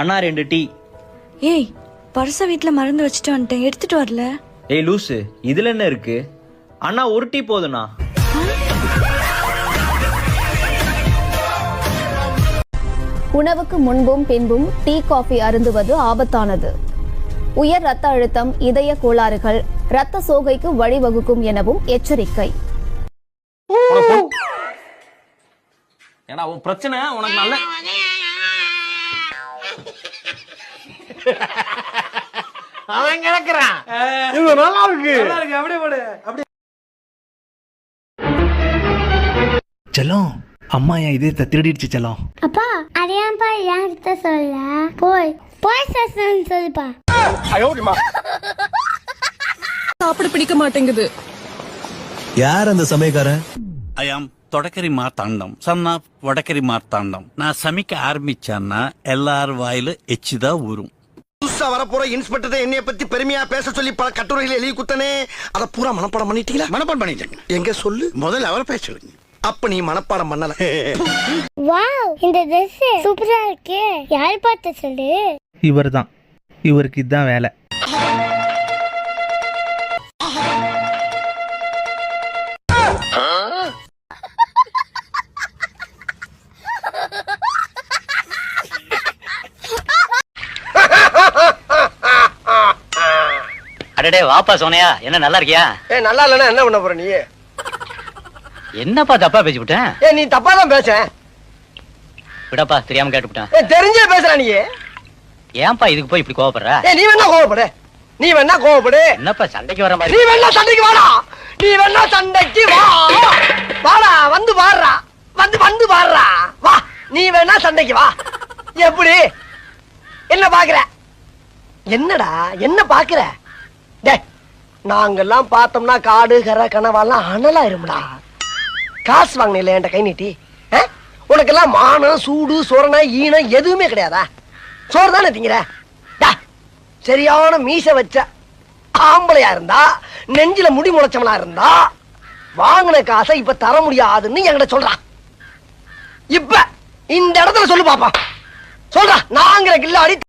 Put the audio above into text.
அண்ணா ரெண்டு டீ. ஏய் பர்ஸ வீட்ல மறந்து வச்சுட்டு வந்துட்டேன். எடுத்துட்டு வரல. ஏய் லூசு இதுல என்ன இருக்கு? அண்ணா ஒரு டீ போதுண்ணா உணவுக்கு முன்பும் பின்பும் டீ காஃபி அருந்துவது ஆபத்தானது. உயர் ரத்த அழுத்தம் இதய கோளாறுகள் இரத்த சோகைக்கு வழிவகுக்கும் எனவும் எச்சரிக்கை. ஏடா உன் பிரச்சனை உனக்கு நல்ல அவன் கிடக்குறான். இது நல்லா இருக்கு நல்லா இருக்கு அப்படியே போடு. அப்படியே. செல்லம் அம்மா என் இதயத்தை திருடிடுச்சு செல்லம். அப்பா அதையான்ப்பா என்கிட்ட சொல்ல? போய் போய் சஸ்ன்னு சொல்லுப்பா. சாப்பிட பிடிக்க மாட்டேங்குது. யார் அந்த சமயக்காரன்? ஐ ஆம் தொடக்கரி மார்த்தாண்டம் சன்னா வடக்கரி மார்த்தாண்டம் நான் சமைக்க ஆரம்பிச்சேன்னா எல்லார் வாயில எச்சுதான் ஊறும். புதுசா வரப்போற இன்ஸ்பெக்டர் என்னைய பத்தி பெருமையா பேச சொல்லி பல கட்டுரைகள் எழுதி குத்தனே அத பூரா மனப்பாடம் பண்ணிட்டீங்களா? மனப்பாடம் பண்ணிட்டேங்க. எங்க சொல்லு? முதல்ல அவர் பேச சொல்லுங்க. அப்ப நீ மனப்பாடம் பண்ணல. வாவ் இந்த Dress சூப்பரா இருக்கே. யார் பார்த்த சொல்லு? இவர் தான் இவருக்கு இதுதான் வேலை. அடடே வாப்பா சோனையா என்ன நல்லா இருக்கியா? ஏ நல்லா இல்லனா என்ன பண்ண போற நீ? என்னப்பா தப்பா பேசி விட்டேன் ஏ நீ தப்பா தான் பேச விடப்பா தெரியாம கேட்டுவிட்டேன். ஏ தெரிஞ்சே பேசுற நீ. ஏன்பா இதுக்கு போய் இப்படி கோவப்படுற? ஏ நீ வேணா கோவப்படு. நீ வேணா கோவப்படு. என்னப்பா சண்டைக்கு வர நீ மாதிரி வேணா சண்டைக்கு வாடா. நீ வேணா சண்டைக்கு வா. வாடா வந்து பாடுறா. வந்து வந்து பாடுறா. வா நீ வேணா சண்டைக்கு வா. எப்படி? என்ன பாக்குற? என்னடா என்ன பாக்குற? நாங்கெல்லாம் பார்த்தோம்னா காடு கரை கனவாலாம் அனலா இருமடா. காசு வாங்கினில என்கிட்ட கை நீட்டி? உனக்கு உனக்கெல்லாம் மானம் சூடு சோரண ஈனம் எதுவுமே கிடையாதா? சோறு தானே திங்கிற சரியான மீச வச்ச ஆம்பளையா இருந்தா நெஞ்சில முடி முளைச்சவனா இருந்தா வாங்கின காசை இப்ப தர முடியாதுன்னு என்கிட்ட சொல்றான் இப்ப இந்த இடத்துல சொல்லு பாப்பா. சொல்றா நாங்கிற கில்லாடி